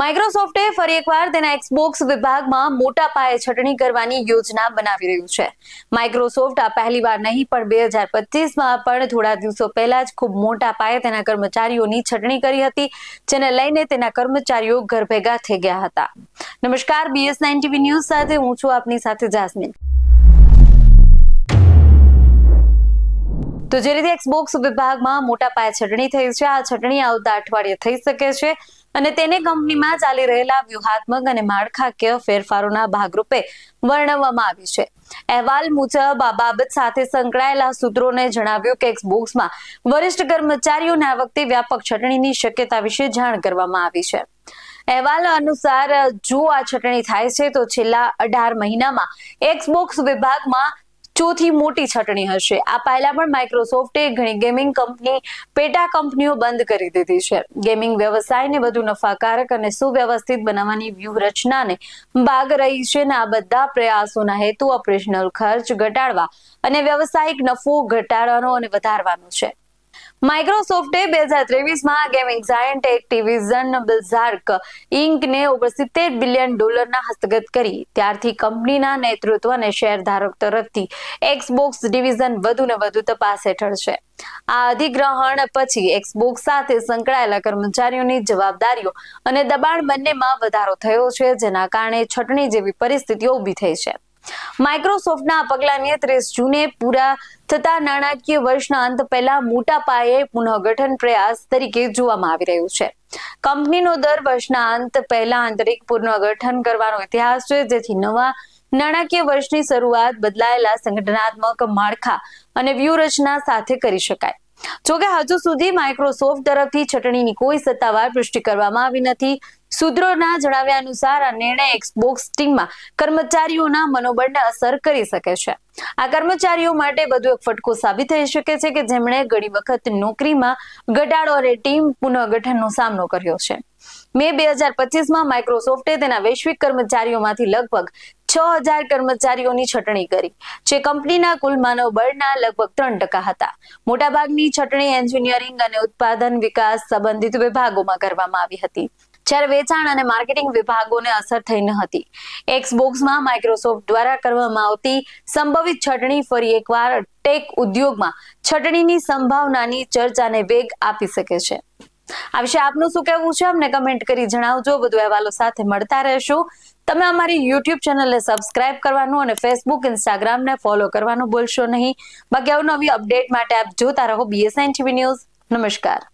માઇક્રોસોફ્ટે ફરી એકવાર તેના એક્સબોક્સ વિભાગમાં મોટા પાયે છટણી કરવાની યોજના બનાવી રહ્યું છે. માઇક્રોસોફ્ટ આ પહેલીવાર નહીં, પણ બે હજાર પચીસમાં પણ થોડા દિવસો પહેલા જ ખૂબ મોટા પાયે તેના કર્મચારીઓની છટણી કરી હતી, જેને લઈને તેના કર્મચારીઓ ઘર ભેગા થઈ ગયા હતા. નમસ્કાર બીએસ નાઇન ટીવી ન્યૂઝ સાથે હું છું આપની સાથે જાસ્મીન. તો જે રીતે એક્સબોક્સ વિભાગમાં મોટા પાયે છટણી થઈ છે, આ છટણી આવતા અઠવાડિયે થઈ શકે છે અને તેને કંપનીમાં ચાલી રહેલા વ્યૂહાત્મક અને માળખાકીય ફેરફારોના ભાગરૂપે વર્ણવવામાં આવી છે. અહેવાલ મુજબ આ બાબત સાથે સંકળાયેલા સૂત્રોને જણાવ્યું કે એક્સબોક્સમાં વરિષ્ઠ કર્મચારીઓને આ વખતે વ્યાપક છટણીની શક્યતા વિશે જાણ કરવામાં આવી છે. અહેવાલ અનુસાર, જો આ છટણી થાય છે, તો છેલ્લા અઢાર મહિનામાં એક્સબોક્સ વિભાગમાં ચોથી મોટી છટણી હશે. આ પહેલા પણ માઇક્રોસોફ્ટે ઘણી ગેમિંગ કંપની પેટા કંપનીઓ બંધ કરી દીધી છે. ગેમિંગ વ્યવસાયને વધુ નફાકારક અને સુવ્યવસ્થિત બનાવવાની વ્યૂહરચનાને ભાગ રહી છે અને આ બધા પ્રયાસોના હેતુ ઓપરેશનલ ખર્ચ ઘટાડવા અને વ્યવસાયિક નફો ઘટાડવાનો અને વધારવાનો છે. માઇક્રોસોફ્ટે બે હજાર ત્રેવીસમાં ગેમિંગ જાયન્ટ એક્ટિવિઝન બિઝાર્ક ઇન્કને ઓગણસિત્તેર બિલિયન ડોલરના હસ્તગત કરી. ત્યારથી કંપનીના નેતૃત્વ અને શેરધારક તરફથી એક્સબોક્સ ડિવિઝન વધુ ને વધુ તપાસ હેઠળ છે. આ અધિગ્રહણ પછી એક્સબોક્સ સાથે સંકળાયેલા કર્મચારીઓની જવાબદારીઓ અને દબાણ બંનેમાં વધારો થયો છે, જેના કારણે છટણી જેવી પરિસ્થિતિઓ ઊભી થઈ છે. માઇક્રોસોફ્ટના આ પગલાને ત્રીસ જૂને પૂરા થતા નાણાકીય વર્ષના અંત પહેલા મોટા પાયે પુનઃગઠન પ્રયાસ તરીકે જોવામાં આવી રહ્યું છે. કંપનીનો દર વર્ષના અંત પહેલા આંતરિક પુનઃગઠન કરવાનો ઇતિહાસ છે, જેથી નવા નાણાકીય વર્ષની શરૂઆત બદલાયેલા સંગઠનાત્મક માળખા અને વ્યૂહરચના સાથે કરી શકાય. જોકે, હજુ સુધી માઇક્રોસોફ્ટ તરફથી છટણીની કોઈ સત્તાવાર પુષ્ટિ કરવામાં આવી નથી. સૂત્રોના જણાવ્યા અનુસાર આ નિર્ણય એક્સબોક્સ ટીમમાં કર્મચારીઓના મનોબળને અસર કરી શકે છે. આ કર્મચારીઓ માટે વધુ એક ફટકો સાબિત થઈ શકે છે કે જેમણે ઘણી વખત નોકરીમાં ઘટાડો અને ટીમ પુનઃગઠનનો સામનો કર્યો છે. મે બે હજાર પચીસમાં માઇક્રોસોફ્ટે તેના વૈશ્વિક કર્મચારીઓમાંથી લગભગ છ હજાર કર્મચારીઓની છટણી કરી, જે કંપનીના કુલ માનવ બળના લગભગ ત્રણ ટકા હતા. મોટાભાગની છટણી એન્જિનિયરિંગ અને ઉત્પાદન વિકાસ સંબંધિત વિભાગોમાં કરવામાં આવી હતી. જ્યારે વેચાણ અને માર્કેટિંગ વિભાગોને અસર થઈ ન હતી. એક્સબોક્સમાં માઇક્રોસોફ્ટ દ્વારા કરવામાં આવતી સંભવિત છટણી ફરી એકવાર ટેક ઉદ્યોગમાં છટણીની સંભાવનાની ચર્ચાને વેગ આપી શકે છે. આ વિશે આપનું શું કહેવું છે? અમને કમેન્ટ કરી જણાવજો. વધુ અહેવાલો સાથે મળતા રહેશો. તમે અમારી યુટ્યુબ ચેનલને સબસ્ક્રાઇબ કરવાનું અને ફેસબુક ઇન્સ્ટાગ્રામને ફોલો કરવાનું ભૂલશો નહીં. બાકી નવી અપડેટ માટે આપ જોતા રહો બીએસએન ટીવી ન્યૂઝ નમસ્કાર.